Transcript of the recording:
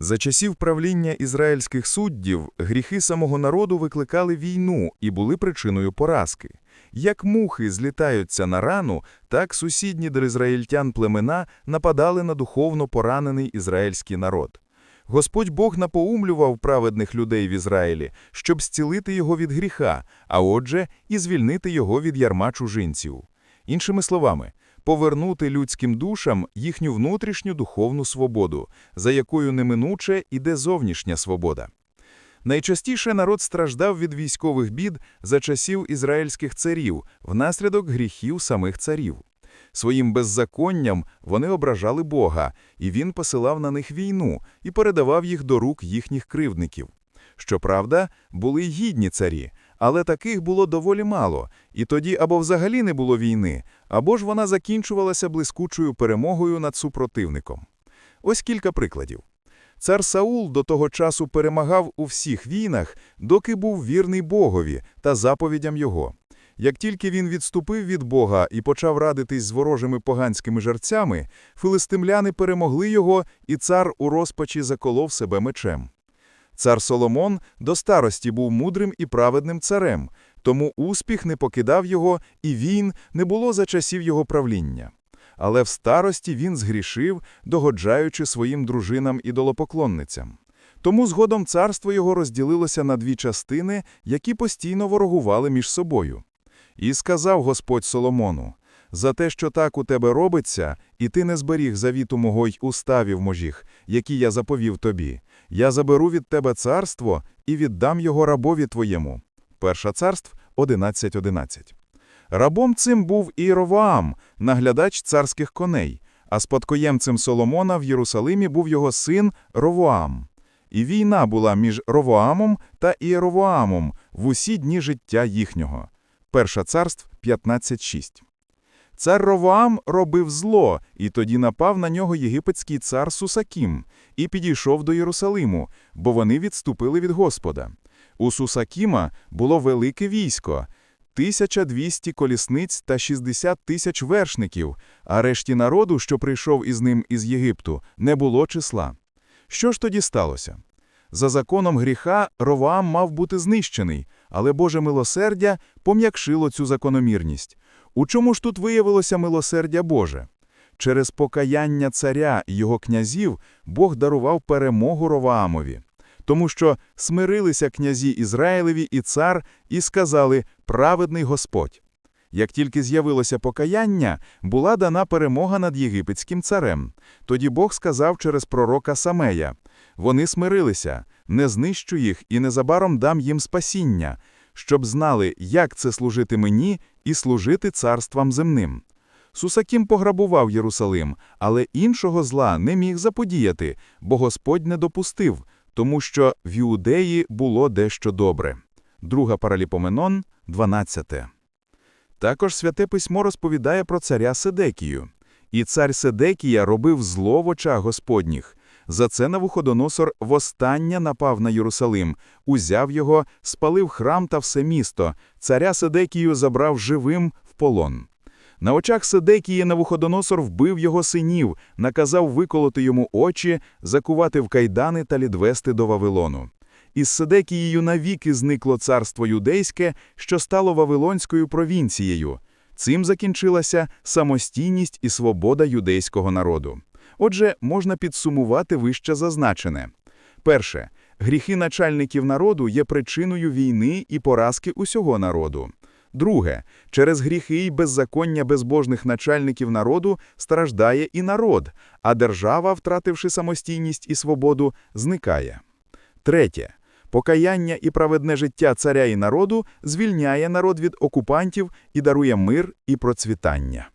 За часів правління ізраїльських суддів гріхи самого народу викликали війну і були причиною поразки. Як мухи злітаються на рану, так сусідні до ізраїльтян племена нападали на духовно поранений ізраїльський народ. Господь Бог напоумлював праведних людей в Ізраїлі, щоб зцілити його від гріха, а отже, і звільнити його від ярма чужинців. Іншими словами, повернути людським душам їхню внутрішню духовну свободу, за якою неминуче іде зовнішня свобода. Найчастіше народ страждав від військових бід за часів ізраїльських царів внаслідок гріхів самих царів. Своїм беззаконням вони ображали Бога, і він посилав на них війну і передавав їх до рук їхніх кривдників. Щоправда, були гідні царі, але таких було доволі мало, і тоді або взагалі не було війни, або ж вона закінчувалася блискучою перемогою над супротивником. Ось кілька прикладів. Цар Саул до того часу перемагав у всіх війнах, доки був вірний Богові та заповідям його. Як тільки він відступив від Бога і почав радитись з ворожими поганськими жерцями, филистимляни перемогли його, і цар у розпачі заколов себе мечем. Цар Соломон до старості був мудрим і праведним царем, тому успіх не покидав його, і війн не було за часів його правління. Але в старості він згрішив, догоджаючи своїм дружинам ідолопоклонницям. Тому згодом царство його розділилося на дві частини, які постійно ворогували між собою. І сказав Господь Соломону, «За те, що так у тебе робиться, і ти не зберіг завіту мого й уставів можіх, які я заповів тобі, я заберу від тебе царство і віддам його рабові твоєму». Перша царств 11.11. Рабом цим був Іровоам, наглядач царських коней, а спадкоємцем Соломона в Єрусалимі був його син Ровоам. І війна була між Ровоамом та Іеровоамом в усі дні життя їхнього. Перша царств 15.6. Цар Ровоам робив зло, і тоді напав на нього єгипетський цар Сусакім і підійшов до Єрусалиму, бо вони відступили від Господа. У Сусакіма було велике військо – 1200 колісниць та 60 тисяч вершників, а решті народу, що прийшов із ним із Єгипту, не було числа. Що ж тоді сталося? За законом гріха Ровоам мав бути знищений, але Боже милосердя пом'якшило цю закономірність. У чому ж тут виявилося милосердя Боже? Через покаяння царя і його князів Бог дарував перемогу Ровоамові тому що смирилися князі Ізраїлеві і цар і сказали «праведний Господь». Як тільки з'явилося покаяння, була дана перемога над єгипетським царем. Тоді Бог сказав через пророка Самея «Вони смирилися, не знищу їх і незабаром дам їм спасіння, щоб знали, як це служити мені і служити царствам земним». Сусакім пограбував Єрусалим, але іншого зла не міг заподіяти, бо Господь не допустив, тому що в Іудеї було дещо добре. Друга Параліпоменон, 12. Також Святе Письмо розповідає про царя Седекію. І цар Седекія робив зло в очах Господніх. За це Навуходоносор востаннє напав на Єрусалим, узяв його, спалив храм та все місто, царя Седекію забрав живим в полон. На очах Седекії Навуходоносор вбив його синів, наказав виколоти йому очі, закувати в кайдани та відвести до Вавилону. Із Седекією навіки зникло царство юдейське, що стало Вавилонською провінцією. Цим закінчилася самостійність і свобода юдейського народу. Отже, можна підсумувати вище зазначене. Перше, гріхи начальників народу є причиною війни і поразки усього народу. Друге, через гріхи й беззаконня безбожних начальників народу страждає і народ, а держава, втративши самостійність і свободу, зникає. Третє. Покаяння і праведне життя царя і народу звільняє народ від окупантів і дарує мир і процвітання.